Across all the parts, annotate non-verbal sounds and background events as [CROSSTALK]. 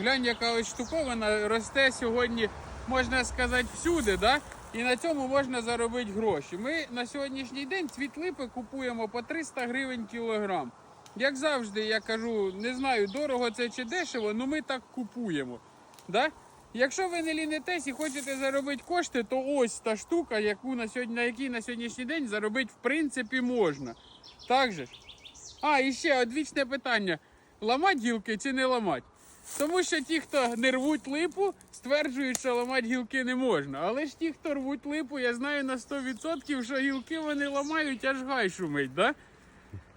Глянь, яка ось штуковина росте сьогодні, можна сказати, всюди, да? і на цьому можна заробити гроші. Ми на сьогоднішній день цвіт липи купуємо по 300 гривень кілограм. Як завжди, я кажу, не знаю, дорого це чи дешево, але ми так купуємо. Да? Якщо ви не лінитесь і хочете заробити кошти, то ось та штука, яку на сьогодні, на якій на сьогоднішній день заробити в принципі можна. Так же? А, і ще одвічне питання: ламати гілки чи не ламати? Тому що ті, хто не рвуть липу, стверджують, що ламати гілки не можна. Але ж ті, хто рвуть липу, я знаю на 100%, що гілки вони ламають, аж гай шумить, да?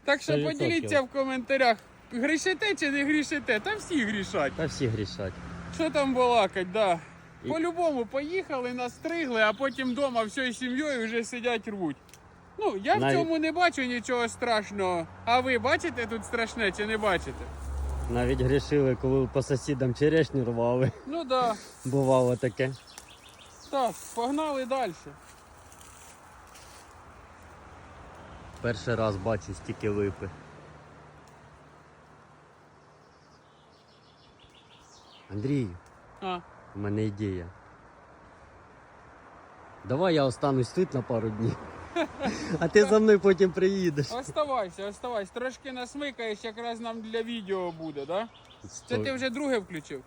Так що поділіться в коментарях, грішите чи не грішите? Та всі грішать. Та всі грішать. Що там балакать, да. І- По-любому поїхали, настригли, а потім вдома всією сім'єю вже сидять рвуть. Ну, я в цьому не бачу нічого страшного. А ви бачите тут страшне чи не бачите? Навіть грішили, коли по сусідам черешню рвали. Ну да. Бувало таке. Так, погнали далі. Перший раз бачу стільки липи. Андрій, А, у мене ідея. Давай я останусь тут на пару днів. [LAUGHS] А ти за мною потім приїдеш. оставайся, оставайся. Трошки насмикаєш, якраз нам для відео буде, да? Це ти вже друге включив.